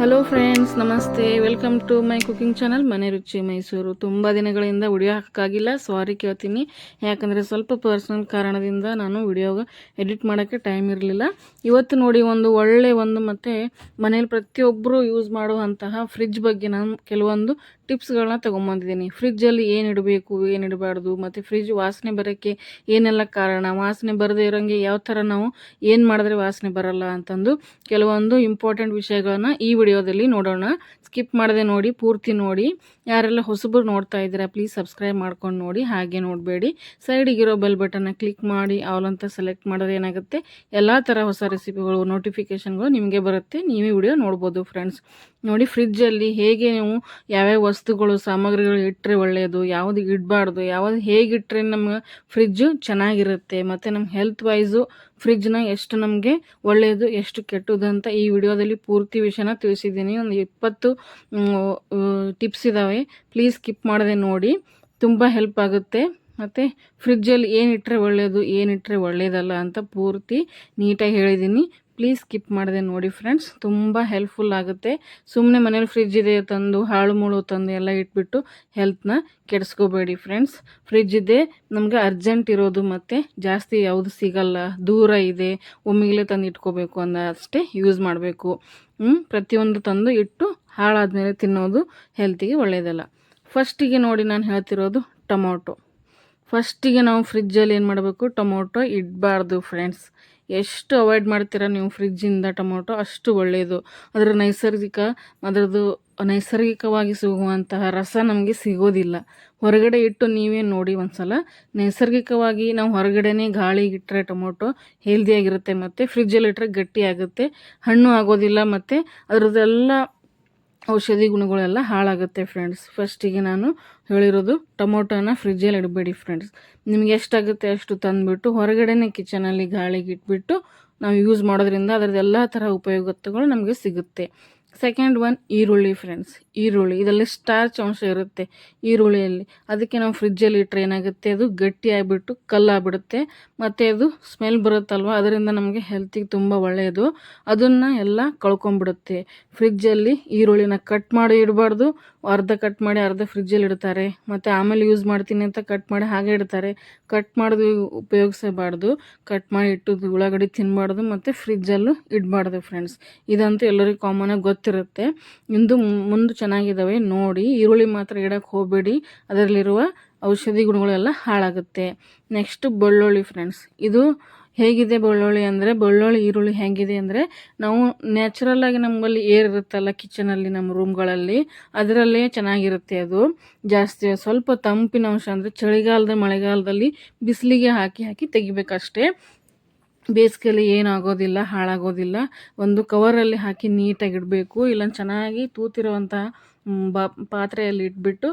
Hello friends ನಮಸ್ತೆ. Welcome to my cooking channel Mane Ruchi Mysuru. ತುಂಬ ದಿನಗಳಿಂದ video ಹಾಕೋಕ್ಕಾಗಿಲ್ಲ ಸಾರಿ ಕೇಳ್ತೀನಿ. ಯಾಕಂದರೆ ಸ್ವಲ್ಪ ಪರ್ಸ್ನಲ್ ಕಾರಣದಿಂದ ನಾನು ವಿಡಿಯೋ ಎಡಿಟ್ ಮಾಡೋಕ್ಕೆ ಟೈಮ್ ಇರಲಿಲ್ಲ. ಇವತ್ತು ನೋಡಿ ಒಂದು ಒಳ್ಳೆ ಒಂದು ಮತ್ತು ಮನೇಲಿ ಪ್ರತಿಯೊಬ್ಬರು ಯೂಸ್ ಮಾಡುವಂತಹ ಫ್ರಿಜ್ ಬಗ್ಗೆ ನಾನು ಕೆಲವೊಂದು ಟಿಪ್ಸ್ಗಳನ್ನ ತೊಗೊಂಬಂದಿದ್ದೀನಿ. ಫ್ರಿಜ್ಜಲ್ಲಿ ಏನು ಇಡಬೇಕು, ಏನು ಇಡಬಾರ್ದು, ಮತ್ತು ಫ್ರಿಜ್ ವಾಸನೆ ಬರೋಕ್ಕೆ ಏನೆಲ್ಲ ಕಾರಣ, ವಾಸನೆ ಬರದೇ ಇರೋಂಗೆ ಯಾವ ಥರ ನಾವು ಏನು ಮಾಡಿದ್ರೆ ವಾಸನೆ ಬರಲ್ಲ ಅಂತಂದು ಕೆಲವೊಂದು ಇಂಪಾರ್ಟೆಂಟ್ ವಿಷಯಗಳನ್ನು ಈ ವಿಡಿಯೋದಲ್ಲಿ ನೋಡೋಣ. ಸ್ಕಿಪ್ ಮಾಡದೆ ನೋಡಿ, ಪೂರ್ತಿ ನೋಡಿ. ಯಾರೆಲ್ಲ ಹೊಸಬರು ನೋಡ್ತಾ ಇದ್ದೀರಾ, ಪ್ಲೀಸ್ ಸಬ್ಸ್ಕ್ರೈಬ್ ಮಾಡ್ಕೊಂಡು ನೋಡಿ, ಹಾಗೆ ನೋಡಬೇಡಿ. ಸೈಡಿಗಿರೋ ಬೆಲ್ ಬಟನ್ನ ಕ್ಲಿಕ್ ಮಾಡಿ, ಆಲ್ ಅಂತ ಸೆಲೆಕ್ಟ್ ಮಾಡಿದ್ರೆ ಏನಾಗುತ್ತೆ? ಎಲ್ಲ ಥರ ಹೊಸ ರೆಸಿಪಿಗಳು, ನೋಟಿಫಿಕೇಷನ್ಗಳು ನಿಮಗೆ ಬರುತ್ತೆ. ನೀವೇ ವಿಡಿಯೋ ನೋಡ್ಬೋದು, ಫ್ರೆಂಡ್ಸ್. ನೋಡಿ, ಫ್ರಿಜ್ಜಲ್ಲಿ ಹೇಗೆ ನೀವು ಯಾವ್ಯಾವ ವಸ್ತುಗಳು, ಸಾಮಗ್ರಿಗಳು ಇಟ್ಟರೆ ಒಳ್ಳೆಯದು ಯಾವುದು ಇಡಬಾರ್ದು, ಯಾವುದು ಹೇಗಿಟ್ಟರೆ ನಮ್ಮ ಫ್ರಿಜ್ಜು ಚೆನ್ನಾಗಿರುತ್ತೆ, ಮತ್ತು ನಮ್ಮ ಹೆಲ್ತ್ ವೈಸು ಫ್ರಿಜ್ನ ಎಷ್ಟು ನಮಗೆ ಒಳ್ಳೆಯದು ಎಷ್ಟು ಕೆಟ್ಟದ್ದು ಅಂತ ಈ ವಿಡಿಯೋದಲ್ಲಿ ಪೂರ್ತಿ ವಿಷಯನ ತಿಳಿಸಿದ್ದೀನಿ. ಒಂದು ಇಪ್ಪತ್ತು ಟಿಪ್ಸ್ ಇದ್ದಾವೆ ಪ್ಲೀಸ್ ಸ್ಕಿಪ್ ಮಾಡದೆ ನೋಡಿ. ತುಂಬ ಹೆಲ್ಪ್ ಆಗುತ್ತೆ. ಮತ್ತು ಫ್ರಿಜ್ಜಲ್ಲಿ ಏನಿಟ್ಟರೆ ಒಳ್ಳೆಯದು ಏನಿಟ್ಟರೆ ಒಳ್ಳೆಯದಲ್ಲ ಅಂತ ಪೂರ್ತಿ ನೀಟಾಗಿ ಹೇಳಿದ್ದೀನಿ. ಪ್ಲೀಸ್ ಸ್ಕಿಪ್ ಮಾಡಿದೆ ನೋಡಿ ಫ್ರೆಂಡ್ಸ್ ತುಂಬ ಹೆಲ್ಪ್ಫುಲ್ ಆಗುತ್ತೆ. ಸುಮ್ಮನೆ ಮನೇಲಿ ಫ್ರಿಜ್ ಇದೆ ತಂದು, ಹಾಳು ಮುಳು ತಂದು ಎಲ್ಲ ಇಟ್ಬಿಟ್ಟು ಹೆಲ್ತ್ನ ಕೆಡಿಸ್ಕೋಬೇಡಿ ಫ್ರೆಂಡ್ಸ್ ಫ್ರಿಜ್ ಇದೆ, ನಮಗೆ ಅರ್ಜೆಂಟ್ ಇರೋದು ಮತ್ತು ಜಾಸ್ತಿ ಯಾವುದು ಸಿಗಲ್ಲ. ದೂರ ಇದೆ, ಒಮ್ಮಿಗಲೇ ತಂದು ಇಟ್ಕೋಬೇಕು ಅಂದ ಅಷ್ಟೇ ಯೂಸ್ ಮಾಡಬೇಕು. ಪ್ರತಿಯೊಂದು ತಂದು ಇಟ್ಟು ಹಾಳಾದಮೇಲೆ ತಿನ್ನೋದು ಹೆಲ್ತಿಗೆ ಒಳ್ಳೆಯದಲ್ಲ ಫಸ್ಟಿಗೆ ನೋಡಿ ನಾನು ಹೇಳ್ತಿರೋದು ಟೊಮೊಟೊ. ಫಸ್ಟಿಗೆ ನಾವು ಫ್ರಿಜ್ಜಲ್ಲಿ ಏನು ಮಾಡಬೇಕು? ಟೊಮೊಟೊ ಇಡಬಾರ್ದು ಫ್ರೆಂಡ್ಸ್ ಎಷ್ಟು ಅವಾಯ್ಡ್ ಮಾಡ್ತೀರಾ ನೀವು ಫ್ರಿಜ್ಜಿಂದ ಟೊಮೊಟೊ? ಅಷ್ಟು ಒಳ್ಳೆಯದು ಅದರ ನೈಸರ್ಗಿಕ, ಅದರದ್ದು ನೈಸರ್ಗಿಕವಾಗಿ ಸಿಗುವಂತಹ ರಸ ನಮಗೆ ಸಿಗೋದಿಲ್ಲ. ಹೊರಗಡೆ ಇಟ್ಟು ನೀವೇ ನೋಡಿ ಒಂದ್ಸಲ. ನೈಸರ್ಗಿಕವಾಗಿ ನಾವು ಹೊರಗಡೆನೇ ಗಾಳಿಗೆ ಇಟ್ಟರೆ ಟೊಮೊಟೊ ಹೆಲ್ದಿಯಾಗಿರುತ್ತೆ ಮತ್ತು ಫ್ರಿಜ್ಜಲ್ಲಿ ಇಟ್ಟರೆ ಗಟ್ಟಿ ಆಗುತ್ತೆ. ಹಣ್ಣು ಆಗೋದಿಲ್ಲ ಮತ್ತು ಅದರದ್ದೆಲ್ಲ ಔಷಧಿ ಗುಣಗಳೆಲ್ಲ ಹಾಳಾಗುತ್ತೆ ಫ್ರೆಂಡ್ಸ್ ಫಸ್ಟಿಗೆ ನಾನು ಹೇಳಿರೋದು ಟೊಮೊಟೊನ ಫ್ರಿಜ್ಜಲ್ಲಿ ಇಡಬೇಡಿ ಫ್ರೆಂಡ್ಸ್ ನಿಮ್ಗೆ ಎಷ್ಟಾಗುತ್ತೆ ಅಷ್ಟು ತಂದುಬಿಟ್ಟು ಹೊರಗಡೆನೇ ಕಿಚನಲ್ಲಿ ಗಾಳಿಗೆ ಇಟ್ಬಿಟ್ಟು ನಾವು ಯೂಸ್ ಮಾಡೋದ್ರಿಂದ ಅದರದ್ದು ಎಲ್ಲ ಥರ ಉಪಯೋಗಗಳು ನಮಗೆ ಸಿಗುತ್ತೆ. ಸೆಕೆಂಡ್ ಒನ್ ಈರುಳ್ಳಿ ಫ್ರೆಂಡ್ಸ್ ಈರುಳ್ಳಿ, ಇದರಲ್ಲಿ ಸ್ಟಾರ್ಚ್ ಅಂಶ ಇರುತ್ತೆ ಈರುಳ್ಳಿಯಲ್ಲಿ. ಅದಕ್ಕೆ ನಾವು ಫ್ರಿಜ್ಜಲ್ಲಿ ಇಟ್ಟರೆ ಏನಾಗುತ್ತೆ? ಅದು ಗಟ್ಟಿ ಆಗಿಬಿಟ್ಟು ಕಲ್ಲಾಗ್ಬಿಡುತ್ತೆ ಮತ್ತು ಅದು ಸ್ಮೆಲ್ ಬರುತ್ತಲ್ವ? ಅದರಿಂದ ನಮಗೆ ಹೆಲ್ತಿಗೆ ತುಂಬ ಒಳ್ಳೆಯದು ಅದನ್ನು ಎಲ್ಲ ಕಳ್ಕೊಂಬಿಡುತ್ತೆ ಫ್ರಿಜ್ಜಲ್ಲಿ ಈರುಳ್ಳಿನ ಕಟ್ ಮಾಡಿ ಇಡಬಾರ್ದು. ಅರ್ಧ ಕಟ್ ಮಾಡಿ ಅರ್ಧ ಫ್ರಿಜ್ಜಲ್ಲಿ ಇಡ್ತಾರೆ. ಮತ್ತು ಆಮೇಲೆ ಯೂಸ್ ಮಾಡ್ತೀನಿ ಅಂತ ಕಟ್ ಮಾಡಿ ಹಾಗೆ ಇಡ್ತಾರೆ. ಕಟ್ ಮಾಡೋದು ಉಪಯೋಗಿಸಬಾರ್ದು. ಕಟ್ ಮಾಡಿ ಇಟ್ಟದ್ದು ಉಳ್ಳಾಗಡ್ಡಿ ತಿನ್ನಬಾರ್ದು ಮತ್ತು ಫ್ರಿಜ್ಜಲ್ಲೂ ಇಡಬಾರ್ದು ಫ್ರೆಂಡ್ಸ್ ಇದಂತೂ ಎಲ್ಲರಿಗೂ ಕಾಮನಾಗಿ ಗೊತ್ತಿರುತ್ತೆ. ಇಂದು ಮುಂದೆ ಚೆನ್ನಾಗಿದ್ದಾವೆ ನೋಡಿ, ಈರುಳ್ಳಿ ಮಾತ್ರ ಇಡಕ್ಕೆ ಹೋಗಬೇಡಿ. ಅದರಲ್ಲಿರುವ ಔಷಧಿ ಗುಣಗಳೆಲ್ಲ ಹಾಳಾಗುತ್ತೆ. ನೆಕ್ಸ್ಟ್ ಬೆಳ್ಳುಳ್ಳಿ ಫ್ರೆಂಡ್ಸ್ ಇದು ಹೇಗಿದೆ ಬೆಳ್ಳುಳ್ಳಿ ಅಂದರೆ, ಬೆಳ್ಳುಳ್ಳಿ, ಈರುಳ್ಳಿ ಹೇಗಿದೆ ಅಂದರೆ, ನಾವು ನ್ಯಾಚುರಲ್ಲಾಗಿ ನಮ್ಮಲ್ಲಿ ಏರ್ ಇರುತ್ತಲ್ಲ ಕಿಚನಲ್ಲಿ ನಮ್ಮ ರೂಮ್ಗಳಲ್ಲಿ ಅದರಲ್ಲೇ ಚೆನ್ನಾಗಿರುತ್ತೆ ಅದು. ಜಾಸ್ತಿ ಸ್ವಲ್ಪ ತಂಪಿನ ಅಂಶ ಅಂದರೆ ಚಳಿಗಾಲದ, ಮಳೆಗಾಲದಲ್ಲಿ ಬಿಸಿಲಿಗೆ ಹಾಕಿ ಹಾಕಿ ತೆಗಿಬೇಕಷ್ಟೇ. ಬೇಸಿಗೆಯಲ್ಲಿ ಏನಾಗೋದಿಲ್ಲ, ಹಾಳಾಗೋದಿಲ್ಲ. ಒಂದು ಕವರಲ್ಲಿ ಹಾಕಿ ನೀಟಾಗಿಡಬೇಕು ಇಲ್ಲ ಚೆನ್ನಾಗಿ ತೂತಿರುವಂತಹ ಬ, ಪಾತ್ರೆಯಲ್ಲಿ ಇಟ್ಬಿಟ್ಟು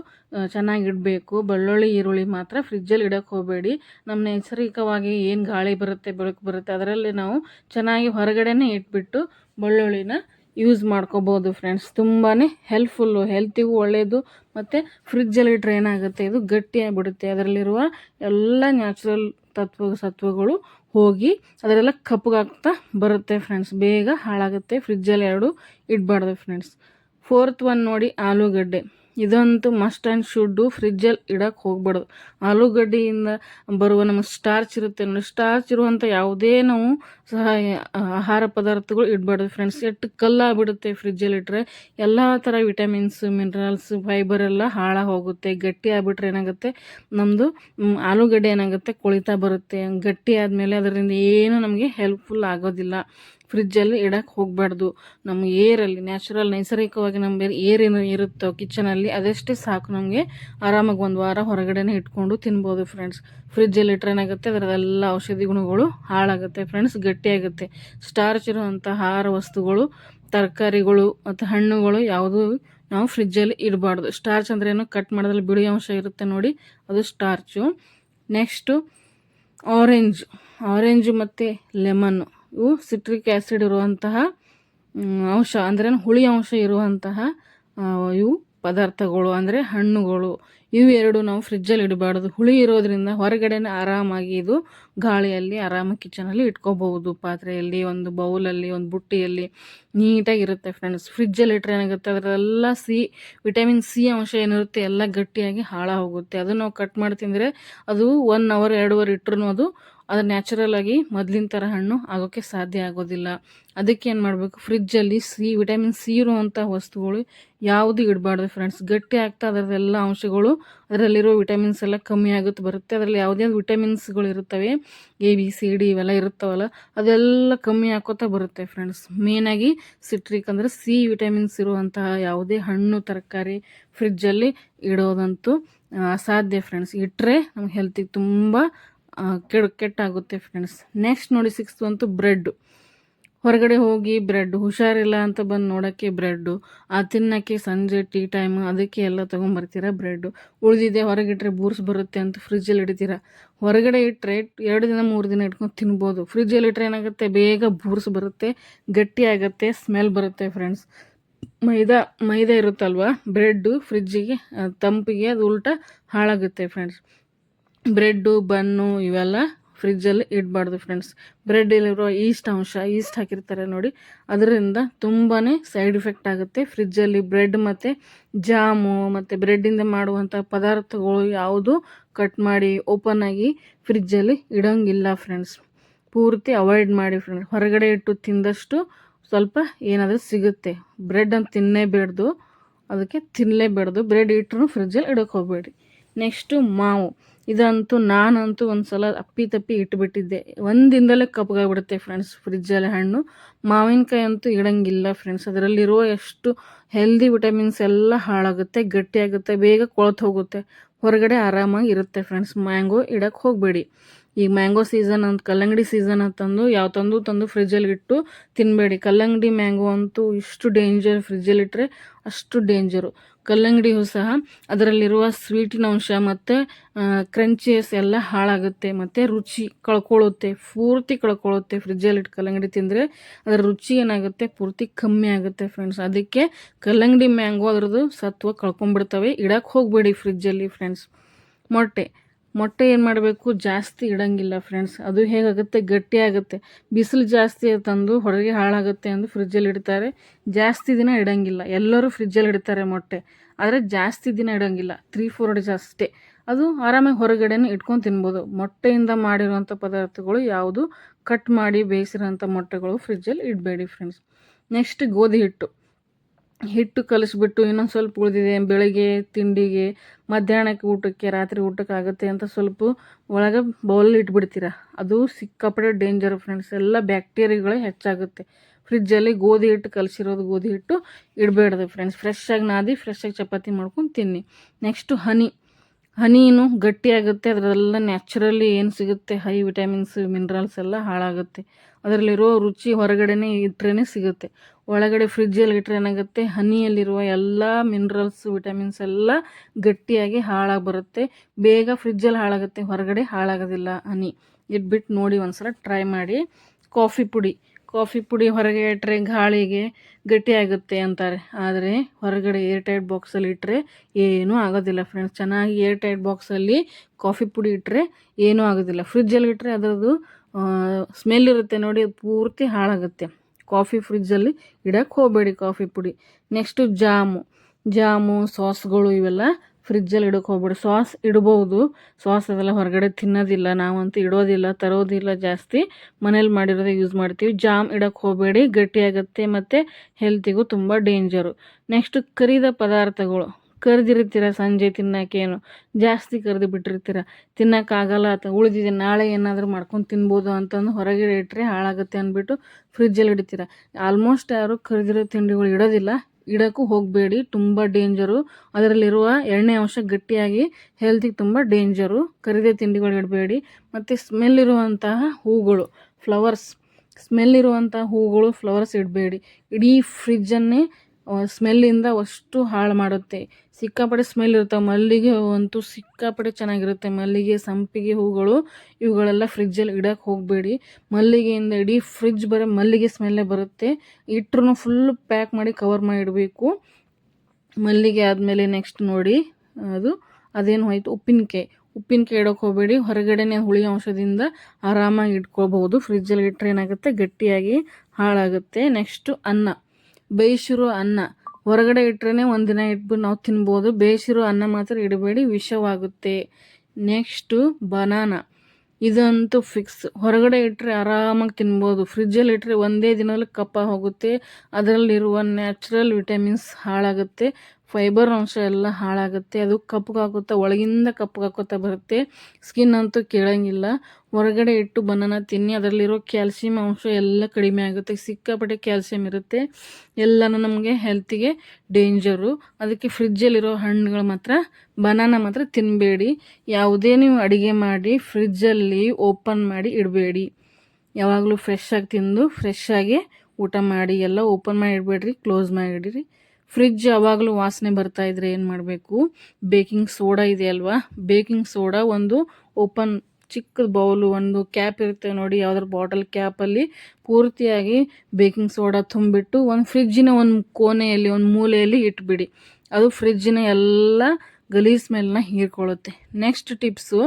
ಚೆನ್ನಾಗಿ ಇಡಬೇಕು. ಬೆಳ್ಳುಳ್ಳಿ, ಈರುಳ್ಳಿ ಮಾತ್ರ ಫ್ರಿಜ್ಜಲ್ಲಿ ಇಡೋಕ್ಕೆ ಹೋಗಬೇಡಿ. ನಮ್ಮ ನೈಸರ್ಗಿಕವಾಗಿ ಏನು ಗಾಳಿ ಬರುತ್ತೆ, ಬೆಳಕು ಬರುತ್ತೆ, ಅದರಲ್ಲಿ ನಾವು ಚೆನ್ನಾಗಿ ಹೊರಗಡೆನೇ ಇಟ್ಬಿಟ್ಟು ಬೆಳ್ಳುಳ್ಳಿನ ಯೂಸ್ ಮಾಡ್ಕೋಬೋದು ಫ್ರೆಂಡ್ಸ್ ತುಂಬಾ ಹೆಲ್ಪ್ಫುಲ್ಲು ಹೆಲ್ತಿಗೂ ಒಳ್ಳೆಯದು ಮತ್ತು ಫ್ರಿಜ್ಜಲ್ಲಿ ಇಟ್ಟರೆ ಏನಾಗುತ್ತೆ ಇದು ಗಟ್ಟಿಯಾಗಿಬಿಡುತ್ತೆ ಅದರಲ್ಲಿರುವ ಎಲ್ಲ ನ್ಯಾಚುರಲ್ ತತ್ವ, ಸತ್ವಗಳು ಹೋಗಿ ಅದರೆಲ್ಲ ಕಪ್ಪಗಾಗ್ತಾ ಬರುತ್ತೆ ಫ್ರೆಂಡ್ಸ್ ಬೇಗ ಹಾಳಾಗುತ್ತೆ. ಫ್ರಿಜ್ಜಲ್ಲಿ ಎರಡು ಇಡಬಾರ್ದು ಫ್ರೆಂಡ್ಸ್ ಫೋರ್ತ್ ಒನ್ ನೋಡಿ ಆಲೂಗಡ್ಡೆ. ಇದಂತೂ ಮಸ್ಟ್ ಆ್ಯಂಡ್ ಶುಡ್ಡು ಫ್ರಿಜ್ಜಲ್ಲಿ ಇಡಕ್ಕೆ ಹೋಗ್ಬಾರ್ದು. ಆಲೂಗಡ್ಡೆಯಿಂದ ಬರುವ ನಮಗೆ ಸ್ಟಾರ್ಚ್ ಇರುತ್ತೆ ನೋಡಿ. ಸ್ಟಾರ್ಚ್ ಇರುವಂಥ ಯಾವುದೇ ನಾವು ಸಹ ಆಹಾರ ಪದಾರ್ಥಗಳು ಇಡಬಾರ್ದು ಫ್ರೆಂಡ್ಸ್ ಎಷ್ಟು ಕಲ್ಲಾಗ್ಬಿಡುತ್ತೆ ಫ್ರಿಜ್ಜಲ್ಲಿ ಇಟ್ಟರೆ ಎಲ್ಲ ಥರ ವಿಟಮಿನ್ಸ್ ಮಿನರಲ್ಸ್ ಫೈಬರ್ ಎಲ್ಲ ಹಾಳಾಗಿ ಹೋಗುತ್ತೆ. ಗಟ್ಟಿ ಆಗಿಬಿಟ್ರೆ ಏನಾಗುತ್ತೆ? ನಮ್ಮದು ಆಲೂಗಡ್ಡೆ ಏನಾಗುತ್ತೆ? ಕೊಳಿತಾ ಬರುತ್ತೆ. ಗಟ್ಟಿ ಆದಮೇಲೆ ಅದರಿಂದ ಏನು ನಮಗೆ ಹೆಲ್ಪ್ಫುಲ್ ಆಗೋದಿಲ್ಲ. ಫ್ರಿಜ್ಜಲ್ಲಿ ಇಡಕ್ಕೆ ಹೋಗಬಾರ್ದು. ನಮ್ಮ ಏರಲ್ಲಿ ನ್ಯಾಚುರಲ್ ನೈಸರ್ಗಿಕವಾಗಿ ನಮ್ಮ ಏರ್ ಏನು ಇರುತ್ತೋ ಕಿಚನಲ್ಲಿ ಅದಷ್ಟೇ ಸಾಕು ನಮಗೆ ಆರಾಮಾಗಿ ಒಂದು ವಾರ ಹೊರಗಡೆನೇ ಇಟ್ಕೊಂಡು ತಿನ್ಬೋದು ಫ್ರೆಂಡ್ಸ್ ಫ್ರಿಜ್ಜಲ್ಲಿ ಇಟ್ಟರೆ ಏನಾಗುತ್ತೆ? ಅದರದೆಲ್ಲ ಔಷಧಿ ಗುಣಗಳು ಹಾಳಾಗುತ್ತೆ ಫ್ರೆಂಡ್ಸ್ ಗಟ್ಟಿಯಾಗುತ್ತೆ. ಸ್ಟಾರ್ಚ್ ಇರುವಂಥ ಆಹಾರ ವಸ್ತುಗಳು, ತರಕಾರಿಗಳು ಮತ್ತು ಹಣ್ಣುಗಳು ಯಾವುದೂ ನಾವು ಫ್ರಿಜ್ಜಲ್ಲಿ ಇಡಬಾರ್ದು. ಸ್ಟಾರ್ಚ್ ಅಂದ್ರೆ ಏನು? ಕಟ್ ಮಾಡೋದ್ರಲ್ಲಿ ಬಿಳಿ ಅಂಶ ಇರುತ್ತೆ ನೋಡಿ, ಅದು ಸ್ಟಾರ್ಚು ನೆಕ್ಸ್ಟು ಆರೆಂಜ್ ಆರೆಂಜು ಮತ್ತು ಲೆಮನ್ನು ಇವು ಸಿಟ್ರಿಕ್ ಆ್ಯಸಿಡ್ ಇರುವಂತಹ ಅಂಶ, ಅಂದ್ರೆ ಹುಳಿ ಅಂಶ ಇರುವಂತಹ ಇವು ಪದಾರ್ಥಗಳು, ಅಂದರೆ ಹಣ್ಣುಗಳು. ಇವು ಎರಡು ನಾವು ಫ್ರಿಜ್ಜಲ್ಲಿ ಇಡಬಾರ್ದು. ಹುಳಿ ಇರೋದ್ರಿಂದ ಹೊರಗಡೆನೇ ಆರಾಮಾಗಿ ಇದು ಗಾಳಿಯಲ್ಲಿ ಆರಾಮಾಗಿ ಕಿಚನಲ್ಲಿ ಇಟ್ಕೋಬಹುದು. ಪಾತ್ರೆಯಲ್ಲಿ, ಒಂದು ಬೌಲಲ್ಲಿ ಒಂದು ಬುಟ್ಟಿಯಲ್ಲಿ ನೀಟಾಗಿರುತ್ತೆ ಫ್ರೆಂಡ್ಸ್ ಫ್ರಿಜ್ಜಲ್ಲಿ ಇಟ್ಟರೆ ಏನಾಗುತ್ತೆ? ಅದರೆಲ್ಲ ಸಿ ವಿಟಮಿನ್ ಸಿ ಅಂಶ ಏನಿರುತ್ತೆ, ಎಲ್ಲ ಗಟ್ಟಿಯಾಗಿ ಹಾಳ ಹೋಗುತ್ತೆ ಕಟ್ ಮಾಡಿ ತಿಂದರೆ ಅದು ಒನ್ ಅವರ್ ಎರಡು ಅವರ್ ಇಟ್ಟರು ಅದು ಅದು ನ್ಯಾಚುರಲ್ ಆಗಿ ಮೊದಲಿನ ಥರ ಹಣ್ಣು ಆಗೋಕ್ಕೆ ಸಾಧ್ಯ ಆಗೋದಿಲ್ಲ. ಅದಕ್ಕೆ ಏನು ಮಾಡಬೇಕು? ಫ್ರಿಜ್ಜಲ್ಲಿ ಸಿ ವಿಟಮಿನ್ ಸಿ ಇರುವಂಥ ವಸ್ತುಗಳು ಯಾವುದು ಇಡಬಾರ್ದು ಫ್ರೆಂಡ್ಸ್ ಗಟ್ಟಿ ಆಗ್ತಾ ಅದರದೆಲ್ಲ ಅಂಶಗಳು, ಅದರಲ್ಲಿರೋ ವಿಟಮಿನ್ಸ್ ಎಲ್ಲ ಕಮ್ಮಿ ಆಗುತ್ತೆ, ಬರುತ್ತೆ. ಅದರಲ್ಲಿ ಯಾವುದೇ ವಿಟಮಿನ್ಸ್ಗಳು ಇರುತ್ತವೆ? ಎ ಬಿ ಸಿ ಡಿ ಇವೆಲ್ಲ ಇರುತ್ತವಲ್ಲ, ಅದೆಲ್ಲ ಕಮ್ಮಿ ಹಾಕೋತಾ ಬರುತ್ತೆ ಫ್ರೆಂಡ್ಸ್ ಮೇನಾಗಿ ಸಿಟ್ರಿಕ್ ಅಂದರೆ ಸಿ ವಿಟಮಿನ್ಸ್ ಇರುವಂತಹ ಯಾವುದೇ ಹಣ್ಣು, ತರಕಾರಿ ಫ್ರಿಜ್ಜಲ್ಲಿ ಇಡೋದಂತೂ ಅಸಾಧ್ಯ ಫ್ರೆಂಡ್ಸ್ ಇಟ್ಟರೆ ನಮ್ಮ ಹೆಲ್ತಿಗೆ ತುಂಬ ಕೆಡ್ ಕೆಟ್ಟಾಗುತ್ತೆ ಫ್ರೆಂಡ್ಸ್ ನೆಕ್ಸ್ಟ್ ನೋಡಿ ಸಿಕ್ಸ್ತ್ ಅಂತೂ ಬ್ರೆಡ್ಡು ಹೊರಗಡೆ ಹೋಗಿ ಬ್ರೆಡ್ ಹುಷಾರಿಲ್ಲ ಅಂತ ಬಂದು ನೋಡೋಕ್ಕೆ ಬ್ರೆಡ್ಡು ಆ ತಿನ್ನೋಕ್ಕೆ ಸಂಜೆ ಟೀ ಟೈಮ್ ಅದಕ್ಕೆ ಎಲ್ಲ ತೊಗೊಂಬರ್ತೀರ ಬ್ರೆಡ್ಡು ಉಳಿದಿದೆ, ಹೊರಗಿಟ್ರೆ ಬೂರ್ಸ್ ಬರುತ್ತೆ ಅಂತ ಫ್ರಿಜ್ಜಲ್ಲಿ ಇಡ್ತೀರ? ಹೊರಗಡೆ ಇಟ್ಟರೆ ಎರಡು ದಿನ, ಮೂರು ದಿನ ಇಟ್ಕೊಂಡು ತಿನ್ಬೋದು. ಫ್ರಿಜ್ಜಲ್ಲಿ ಇಟ್ಟರೆ ಏನಾಗುತ್ತೆ? ಬೇಗ ಬೂರ್ಸ್ ಬರುತ್ತೆ, ಗಟ್ಟಿ ಆಗುತ್ತೆ ಸ್ಮೆಲ್ ಬರುತ್ತೆ ಫ್ರೆಂಡ್ಸ್ ಮೈದಾ ಮೈದಾ ಇರುತ್ತಲ್ವ? ಬ್ರೆಡ್ಡು ಫ್ರಿಜ್ಜಿಗೆ ತಂಪಿಗೆ ಅದು ಉಲ್ಟಾ ಹಾಳಾಗುತ್ತೆ ಫ್ರೆಂಡ್ಸ್ ಬ್ರೆಡ್ಡು, ಬನ್ನು ಇವೆಲ್ಲ ಫ್ರಿಜ್ಜಲ್ಲಿ ಇಡಬಾರ್ದು ಫ್ರೆಂಡ್ಸ್ ಬ್ರೆಡ್ಡಲ್ಲಿರೋ ಈಸ್ಟ್ ಅಂಶ ಈಸ್ಟ್ ಹಾಕಿರ್ತಾರೆ ನೋಡಿ. ಅದರಿಂದ ತುಂಬಾ ಸೈಡ್ ಇಫೆಕ್ಟ್ ಆಗುತ್ತೆ. ಫ್ರಿಜ್ಜಲ್ಲಿ ಬ್ರೆಡ್ ಮತ್ತು ಜಾಮು ಮತ್ತು ಬ್ರೆಡ್ಡಿಂದ ಮಾಡುವಂಥ ಪದಾರ್ಥಗಳು ಯಾವುದು ಕಟ್ ಮಾಡಿ ಓಪನ್ ಆಗಿ ಫ್ರಿಜ್ಜಲ್ಲಿ ಇಡೋಂಗಿಲ್ಲ ಫ್ರೆಂಡ್ಸ್ ಪೂರ್ತಿ ಅವಾಯ್ಡ್ ಮಾಡಿ ಫ್ರೆಂಡ್ಸ್ ಹೊರಗಡೆ ಇಟ್ಟು ತಿಂದಷ್ಟು ಸ್ವಲ್ಪ ಏನಾದರೂ ಸಿಗುತ್ತೆ. ಬ್ರೆಡ್ ಅಂತ ತಿನ್ನೇಬೇಡ್ದು ಅದಕ್ಕೆ ತಿನ್ನಲೇಬಾರ್ದು ಬ್ರೆಡ್ ಇಟ್ಟರು ಫ್ರಿಜ್ಜಲ್ಲಿ ಇಡೋಕ್ಕೆ ಹೋಗಬೇಡಿ. ನೆಕ್ಸ್ಟು ಮಾವು. ಇದಂತೂ ನಾನಂತೂ ಒಂದು ಸಲ ಅಪ್ಪಿ ತಪ್ಪಿ ಇಟ್ಬಿಟ್ಟಿದ್ದೆ. ಒಂದು ಕಪ್ಪಗಾಗ್ಬಿಡುತ್ತೆ ಫ್ರೆಂಡ್ಸ್ ಫ್ರಿಜ್ಜಲ್ಲಿ ಹಣ್ಣು. ಮಾವಿನಕಾಯಿ ಅಂತೂ ಇಡಂಗಿಲ್ಲ ಫ್ರೆಂಡ್ಸ್ ಅದರಲ್ಲಿರುವ ಎಷ್ಟು ಹೆಲ್ದಿ ವಿಟಮಿನ್ಸ್ ಎಲ್ಲ ಹಾಳಾಗುತ್ತೆ, ಗಟ್ಟಿಯಾಗುತ್ತೆ, ಬೇಗ ಕೊಳತು ಹೋಗುತ್ತೆ. ಹೊರಗಡೆ ಆರಾಮಾಗಿ ಇರುತ್ತೆ ಫ್ರೆಂಡ್ಸ್ ಮ್ಯಾಂಗೋ ಇಡಕ್ಕೆ ಹೋಗಬೇಡಿ. ಈಗ ಮ್ಯಾಂಗೋ ಸೀಸನ್ ಅಂತ, ಕಲ್ಲಂಗಡಿ ಸೀಸನ್ ಅಂತಂದು ಯಾವ ತಂದು ತಂದು ಫ್ರಿಜ್ಜಲ್ಲಿ ಇಟ್ಟು ತಿನ್ನಬೇಡಿ ಕಲ್ಲಂಗಡಿ ಮ್ಯಾಂಗೋ ಅಂತೂ ಇಷ್ಟು ಡೇಂಜರ್ ಫ್ರಿಜ್ಜಲ್ಲಿ ಇಟ್ಟರೆ ಅಷ್ಟು ಡೇಂಜರು ಕಲ್ಲಂಗಡಿಯೂ ಸಹ ಅದರಲ್ಲಿರುವ ಸ್ವೀಟಿನ ಅಂಶ ಮತ್ತು ಕ್ರಂಚಿಯಸ್ ಎಲ್ಲ ಹಾಳಾಗುತ್ತೆ. ಮತ್ತು ರುಚಿ ಕಳ್ಕೊಳ್ಳುತ್ತೆ, ಪೂರ್ತಿ ಕಳ್ಕೊಳ್ಳುತ್ತೆ ಫ್ರಿಜ್ಜಲ್ಲಿ ಇಟ್ಟು ಕಲ್ಲಂಗಡಿ ತಿಂದರೆ. ಅದರ ರುಚಿ ಏನಾಗುತ್ತೆ? ಪೂರ್ತಿ ಕಮ್ಮಿ ಆಗುತ್ತೆ ಫ್ರೆಂಡ್ಸ್ ಅದಕ್ಕೆ ಕಲ್ಲಂಗಡಿ ಮ್ಯಾಂಗೋ ಅದರದ್ದು ಸತ್ವ ಕಳ್ಕೊಂಬಿಡ್ತವೆ ಇಡಕ್ಕೆ ಹೋಗಬೇಡಿ ಫ್ರಿಜ್ಜಲ್ಲಿ ಫ್ರೆಂಡ್ಸ್ ಮೊಟ್ಟೆ. ಮೊಟ್ಟೆ ಏನು ಮಾಡಬೇಕು? ಜಾಸ್ತಿ ಇಡಂಗಿಲ್ಲ ಫ್ರೆಂಡ್ಸ್ ಅದು ಹೇಗಾಗುತ್ತೆ? ಗಟ್ಟಿ ಆಗುತ್ತೆ ಬಿಸಿಲು ಜಾಸ್ತಿ ತಂದು ಹೊರಗೆ ಹಾಳಾಗುತ್ತೆ ಅಂದು ಫ್ರಿಜ್ಜಲ್ಲಿ ಇಡ್ತಾರೆ. ಜಾಸ್ತಿ ದಿನ ಇಡಂಗಿಲ್ಲ. ಎಲ್ಲರೂ ಫ್ರಿಜ್ಜಲ್ಲಿ ಇಡ್ತಾರೆ ಮೊಟ್ಟೆ. ಆದರೆ ಜಾಸ್ತಿ ದಿನ ಇಡೋಂಗಿಲ್ಲ. ತ್ರೀ ಫೋರ್ ಡೇಸ್ ಅಷ್ಟೇ. ಅದು ಆರಾಮಾಗಿ ಹೊರಗಡೆನೇ ಇಟ್ಕೊಂಡು ತಿನ್ಬೋದು. ಮೊಟ್ಟೆಯಿಂದ ಮಾಡಿರುವಂಥ ಪದಾರ್ಥಗಳು ಯಾವುದು? ಕಟ್ ಮಾಡಿ ಬೇಯಿಸಿರೋಂಥ ಮೊಟ್ಟೆಗಳು ಫ್ರಿಜ್ಜಲ್ಲಿ ಇಡಬೇಡಿ ಫ್ರೆಂಡ್ಸ್ ನೆಕ್ಸ್ಟ್ ಗೋಧಿ ಹಿಟ್ಟು. ಹಿಟ್ಟು ಕಲಿಸ್ಬಿಟ್ಟು ಇನ್ನೊಂದು ಸ್ವಲ್ಪ ಉಳಿದಿದೆ, ಬೆಳಗ್ಗೆ, ತಿಂಡಿಗೆ, ಮಧ್ಯಾಹ್ನಕ್ಕೆ ಊಟಕ್ಕೆ, ರಾತ್ರಿ ಊಟಕ್ಕೆ ಆಗುತ್ತೆ ಅಂತ ಸ್ವಲ್ಪ ಒಳಗೆ ಬೌಲ್ ಇಟ್ಬಿಡ್ತೀರ? ಅದು ಸಿಕ್ಕಾಪಟ್ಟೆ ಡೇಂಜರ್ ಫ್ರೆಂಡ್ಸ್ ಎಲ್ಲ ಬ್ಯಾಕ್ಟೀರಿಯಾಗಳೇ ಹೆಚ್ಚಾಗುತ್ತೆ. ಫ್ರಿಜ್ಜಲ್ಲಿ ಗೋಧಿ ಹಿಟ್ಟು ಕಲಸಿರೋದು ಗೋಧಿ ಹಿಟ್ಟು ಇಡಬೇಡ್ದು ಫ್ರೆಂಡ್ಸ್ ಫ್ರೆಶ್ಶಾಗಿ ನಾದಿ ಫ್ರೆಶ್ಶಾಗಿ ಚಪಾತಿ ಮಾಡ್ಕೊಂಡು ತಿನ್ನಿ. ನೆಕ್ಸ್ಟು ಹನಿ ಹನಿನು ಗಟ್ಟಿಯಾಗುತ್ತೆ ಅದರಲ್ಲ ನ್ಯಾಚುರಲಿ ಏನು ಸಿಗುತ್ತೆ? ಹೈ ವಿಟಮಿನ್ಸ್ ಮಿನರಲ್ಸ್ ಎಲ್ಲ ಹಾಳಾಗುತ್ತೆ. ಅದರಲ್ಲಿರೋ ರುಚಿ ಹೊರಗಡೆನೇ ಇಟ್ಟರೆ ಸಿಗುತ್ತೆ. ಒಳಗಡೆ ಫ್ರಿಜ್ಜಲ್ಲಿ ಇಟ್ಟರೆ ಏನಾಗುತ್ತೆ? ಹನಿಯಲ್ಲಿರುವ ಎಲ್ಲ ಮಿನರಲ್ಸ್ ವಿಟಮಿನ್ಸ್ ಎಲ್ಲ ಗಟ್ಟಿಯಾಗಿ ಹಾಳಾಗಿ ಬರುತ್ತೆ. ಬೇಗ ಫ್ರಿಜ್ಜಲ್ಲಿ ಹಾಳಾಗುತ್ತೆ, ಹೊರಗಡೆ ಹಾಳಾಗೋದಿಲ್ಲ ಹನಿ. ಇಟ್ಬಿಟ್ಟು ನೋಡಿ ಒಂದ್ಸಲ ಟ್ರೈ ಮಾಡಿ. ಕಾಫಿ ಪುಡಿ. ಕಾಫಿ ಪುಡಿ ಹೊರಗೆ ಇಟ್ಟರೆ ಗಾಳಿಗೆ ಗಟ್ಟಿಯಾಗುತ್ತೆ ಅಂತಾರೆ. ಆದರೆ ಹೊರಗಡೆ ಏರ್ ಟೈಟ್ ಬಾಕ್ಸಲ್ಲಿ ಇಟ್ಟರೆ ಏನೂ ಆಗೋದಿಲ್ಲ ಫ್ರೆಂಡ್ಸ್ ಚೆನ್ನಾಗಿ ಏರ್ ಟೈಟ್ ಬಾಕ್ಸಲ್ಲಿ ಕಾಫಿ ಪುಡಿ ಇಟ್ಟರೆ ಏನೂ ಆಗೋದಿಲ್ಲ. ಫ್ರಿಜ್ಜಲ್ಲಿ ಇಟ್ಟರೆ ಅದರದ್ದು ಸ್ಮೆಲ್ ಇರುತ್ತೆ ನೋಡಿ, ಪೂರ್ತಿ ಹಾಳಾಗುತ್ತೆ. ಕಾಫಿ ಫ್ರಿಜ್ಜಲ್ಲಿ ಇಡೋಕ್ಕೆ ಹೋಗಬೇಡಿ ಕಾಫಿ ಪುಡಿ. Next jam. ಜಾಮು ಸಾಸ್ಗಳು ಇವೆಲ್ಲ ಫ್ರಿಜ್ಜಲ್ಲಿ ಇಡೋಕೆ ಹೋಗ್ಬೇಡಿ. ಸಾಸ್ ಇಡ್ಬೋದು. ಸಾಸ್ ಅದೆಲ್ಲ ಹೊರಗಡೆ ತಿನ್ನೋದಿಲ್ಲ, ನಾವಂತೂ ಇಡೋದಿಲ್ಲ, ತರೋದಿಲ್ಲ ಜಾಸ್ತಿ. ಮನೇಲಿ ಮಾಡಿರೋದೇ ಯೂಸ್ ಮಾಡ್ತೀವಿ. ಜಾಮ್ ಇಡೋಕೆ ಹೋಗಬೇಡಿ. ಗಟ್ಟಿಯಾಗುತ್ತೆ ಮತ್ತು ಹೆಲ್ತಿಗೂ ತುಂಬ ಡೇಂಜರು ನೆಕ್ಸ್ಟ್ ಕರಿದ ಪದಾರ್ಥಗಳು. ಕರೆದಿರ್ತೀರ ಸಂಜೆ ತಿನ್ನೋಕೇನು ಜಾಸ್ತಿ ಕರೆದು ಬಿಟ್ಟಿರ್ತೀರ. ತಿನ್ನೋಕ್ಕಾಗಲ್ಲ ಅಥವಾ ಉಳಿದಿದೆ, ನಾಳೆ ಏನಾದರೂ ಮಾಡ್ಕೊಂಡು ತಿನ್ಬೋದು ಅಂತಂದು ಹೊರಗಡೆ ಇಟ್ಟರೆ ಹಾಳಾಗುತ್ತೆ ಅಂದ್ಬಿಟ್ಟು ಫ್ರಿಜ್ಜಲ್ಲಿ ಇಡ್ತೀರ. ಆಲ್ಮೋಸ್ಟ್ ಯಾರು ಕರೆದಿರೋ ತಿಂಡಿಗಳು ಇಡೋದಿಲ್ಲ. ಇಡೋಕ್ಕೂ ಹೋಗಬೇಡಿ, ತುಂಬ ಡೇಂಜರು ಅದರಲ್ಲಿರುವ ಎಣ್ಣೆ ಅಂಶ ಗಟ್ಟಿಯಾಗಿ ಹೆಲ್ತಿಗೆ ತುಂಬ ಡೇಂಜರು ಕರಿದೇ ತಿಂಡಿಗಳು ಇಡಬೇಡಿ. ಮತ್ತು ಸ್ಮೆಲ್ ಇರುವಂತಹ ಹೂಗಳು ಫ್ಲವರ್ಸ್ ಸ್ಮೆಲ್ ಇರುವಂಥ ಹೂಗಳು ಫ್ಲವರ್ಸ್ ಇಡಬೇಡಿ. ಇಡೀ ಫ್ರಿಜ್ಜನ್ನೇ ಸ್ಮೆಲ್ಲಿಂದ ಅಷ್ಟು ಹಾಳು ಮಾಡುತ್ತೆ. ಸಿಕ್ಕಾಪಟ್ಟೆ ಸ್ಮೆಲ್ ಇರುತ್ತೆ. ಮಲ್ಲಿಗೆ ಅಂತೂ ಸಿಕ್ಕಾಪಟ್ಟೆ ಚೆನ್ನಾಗಿರುತ್ತೆ. ಮಲ್ಲಿಗೆ, ಸಂಪಿಗೆ ಹೂಗಳು ಇವುಗಳೆಲ್ಲ ಫ್ರಿಜ್ಜಲ್ಲಿ ಇಡಕ್ಕೆ ಹೋಗಬೇಡಿ. ಮಲ್ಲಿಗೆಯಿಂದ ಇಡೀ ಫ್ರಿಜ್ ಬರೋ ಮಲ್ಲಿಗೆ ಸ್ಮೆಲ್ಲೇ ಬರುತ್ತೆ. ಇಟ್ಟರು ಫುಲ್ ಪ್ಯಾಕ್ ಮಾಡಿ ಕವರ್ ಮಾಡಿ ಇಡಬೇಕು ಮಲ್ಲಿಗೆ ಆದಮೇಲೆ ನೆಕ್ಸ್ಟ್ ನೋಡಿ, ಅದು ಅದೇನು ಹೋಯ್ತು? ಉಪ್ಪಿನಕಾಯಿ ಉಪ್ಪಿನಕಾಯಿ ಇಡೋಕೆ ಹೋಗಬೇಡಿ. ಹೊರಗಡೆನೇ ಹುಳಿ ಅಂಶದಿಂದ ಆರಾಮಾಗಿ ಇಟ್ಕೋಬಹುದು ಫ್ರಿಜ್ಜಲ್ಲಿ ಇಟ್ಟರೆ ಏನಾಗುತ್ತೆ? ಗಟ್ಟಿಯಾಗಿ ಹಾಳಾಗುತ್ತೆ. ನೆಕ್ಸ್ಟು ಅನ್ನ. ಬೇಯಿಸಿರೋ ಅನ್ನ. ಹೊರಗಡೆ ಇಟ್ಟರೆ ಒಂದಿನ ಇಟ್ಬಿಟ್ಟು ನಾವು ತಿನ್ಬೋದು. ಬೇಯಿಸಿರೋ ಅನ್ನ ಮಾತ್ರ ಇಡಬೇಡಿ, ವಿಷವಾಗುತ್ತೆ. ನೆಕ್ಸ್ಟು ಬನಾನ ಇದಂತೂ ಫಿಕ್ಸ್ ಹೊರಗಡೆ ಇಟ್ಟರೆ ಆರಾಮಾಗಿ ತಿನ್ಬೋದು. ಫ್ರಿಜ್ಜಲ್ಲಿ ಇಟ್ಟರೆ ಒಂದೇ ದಿನದಲ್ಲಿ ಕಪ್ಪ ಹೋಗುತ್ತೆ. ಅದರಲ್ಲಿರುವ ನ್ಯಾಚುರಲ್ ವಿಟಮಿನ್ಸ್ ಹಾಳಾಗುತ್ತೆ. ಫೈಬರ್ ಅಂಶ ಎಲ್ಲ ಹಾಳಾಗುತ್ತೆ, ಅದು ಕಪ್ಪಗಾಗುತ್ತಾ, ಒಳಗಿಂದ ಕಪ್ಪಗಾಕೋತಾ ಬರುತ್ತೆ. ಸ್ಕಿನ್ ಅಂತೂ ಕೇಳಂಗಿಲ್ಲ. ಹೊರಗಡೆ ಇಟ್ಟು ಬನಾನ ತಿನ್ನಿ, ಅದರಲ್ಲಿರೋ ಕ್ಯಾಲ್ಸಿಯಂ ಅಂಶ ಎಲ್ಲ ಕಡಿಮೆ ಆಗುತ್ತೆ. ಸಿಕ್ಕಾಪಟ್ಟೆ ಕ್ಯಾಲ್ಸಿಯಂ ಇರುತ್ತೆ. ಎಲ್ಲನೂ ನಮಗೆ ಹೆಲ್ತಿಗೆ ಡೇಂಜರು. ಅದಕ್ಕೆ ಫ್ರಿಜ್ಜಲ್ಲಿರೋ ಹಣ್ಣುಗಳು ಮಾತ್ರ, ಬನಾನ ಮಾತ್ರ ತಿನ್ನಬೇಡಿ ಯಾವುದೇ ನೀವು ಅಡುಗೆ ಮಾಡಿ, ಫ್ರಿಜ್ಜಲ್ಲಿ ಓಪನ್ ಮಾಡಿ ಇಡಬೇಡಿ. ಯಾವಾಗಲೂ ಫ್ರೆಶ್ ಆಗಿ ತಿಂದು ಫ್ರೆಶ್ ಆಗಿ ಊಟ ಮಾಡಿ, ಎಲ್ಲ ಓಪನ್ ಮಾಡಿ ಇಡಬೇಡ್ರಿ ಕ್ಲೋಸ್ ಮಾಡಿ ಇಡಿರಿ. ಫ್ರಿಜ್ ಯಾವಾಗಲೂ ವಾಸನೆ ಬರ್ತಾ ಇದ್ರೆ ಏನು ಮಾಡಬೇಕು? ಬೇಕಿಂಗ್ ಸೋಡಾ ಇದೆ ಅಲ್ವಾ? ಬೇಕಿಂಗ್ ಸೋಡಾ ಒಂದು ಓಪನ್ ಚಿಕ್ಕದ ಬೌಲು, ಒಂದು ಕ್ಯಾಪ್ ಇರುತ್ತೆ ನೋಡಿ, ಯಾವ್ದಾದ್ರು ಬಾಟಲ್ ಕ್ಯಾಪಲ್ಲಿ ಪೂರ್ತಿಯಾಗಿ ಬೇಕಿಂಗ್ ಸೋಡಾ ತುಂಬಿಟ್ಟು ಒಂದು ಫ್ರಿಜ್ಜಿನ ಒಂದು ಕೋಣೆಯಲ್ಲಿ, ಒಂದು ಮೂಲೆಯಲ್ಲಿ ಇಟ್ಬಿಡಿ. ಅದು ಫ್ರಿಜ್ಜಿನ ಎಲ್ಲ ಗಲೀಸ್ ಸ್ಮೆಲ್ನ ಹೀರ್ಕೊಳ್ಳುತ್ತೆ. ನೆಕ್ಸ್ಟ್ ಟಿಪ್ಸು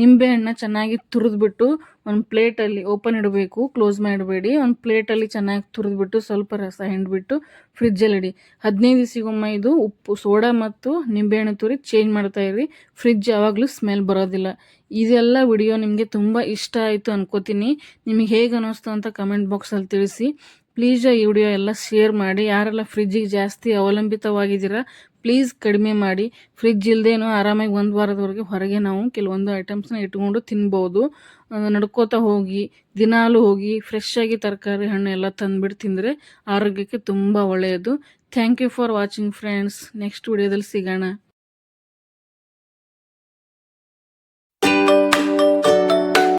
ನಿಂಬೆಹಣ್ಣು ಚೆನ್ನಾಗಿ ತುರಿದ್ಬಿಟ್ಟು ಒಂದು ಪ್ಲೇಟಲ್ಲಿ ಓಪನ್ ಇಡಬೇಕು ಕ್ಲೋಸ್ ಮಾಡಬೇಡಿ. ಒಂದು ಪ್ಲೇಟಲ್ಲಿ ಚೆನ್ನಾಗಿ ತುರಿದ್ಬಿಟ್ಟು ಸ್ವಲ್ಪ ರಸ ಹಿಂಡ್ಬಿಟ್ಟು ಫ್ರಿಜ್ಜಲ್ಲಿ ಇಡಿ. ಹದಿನೈದು ದಿವಸಿಗೊಮ್ಮೆ ಇದು ಉಪ್ಪು, ಸೋಡಾ ಮತ್ತು ನಿಂಬೆಹಣ್ಣು ತುರಿ ಚೇಂಜ್ ಮಾಡ್ತಾ ಇರಿ. ಫ್ರಿಜ್ ಯಾವಾಗಲೂ ಸ್ಮೆಲ್ ಬರೋದಿಲ್ಲ. ಇದೆಲ್ಲ ವಿಡಿಯೋ ನಿಮಗೆ ತುಂಬ ಇಷ್ಟ ಆಯಿತು ಅನ್ಕೋತೀನಿ. ನಿಮಗೆ ಹೇಗೆ ಅನ್ನಿಸ್ತು ಅಂತ ಕಮೆಂಟ್ ಬಾಕ್ಸಲ್ಲಿ ತಿಳಿಸಿ. ಪ್ಲೀಸ್ ಈ ವಿಡಿಯೋ ಎಲ್ಲ ಶೇರ್ ಮಾಡಿ. ಯಾರೆಲ್ಲ ಫ್ರಿಜ್ಜಿಗೆ ಜಾಸ್ತಿ ಅವಲಂಬಿತವಾಗಿದ್ದೀರಾ ಪ್ಲೀಸ್ ಕಡಿಮೆ ಮಾಡಿ. ಫ್ರಿಜ್ ಇಲ್ಲದೇನು ಆರಾಮಾಗಿ ಒಂದು ವಾರದವರೆಗೆ ಹೊರಗೆ ನಾವು ಕೆಲವೊಂದು ಐಟಮ್ಸ್ನ ಇಟ್ಕೊಂಡು ತಿನ್ಬೋದು. ನಡ್ಕೋತಾ ಹೋಗಿ, ದಿನಾಲು ಹೋಗಿ ಫ್ರೆಶ್ ಆಗಿ ತರಕಾರಿ ಹಣ್ಣು ಎಲ್ಲ ತಂದುಬಿಟ್ಟು ತಿಂದರೆ ಆರೋಗ್ಯಕ್ಕೆ ತುಂಬ ಒಳ್ಳೆಯದು. Thank you for watching friends next ವಿಡಿಯೋದಲ್ಲಿ ಸಿಗೋಣ.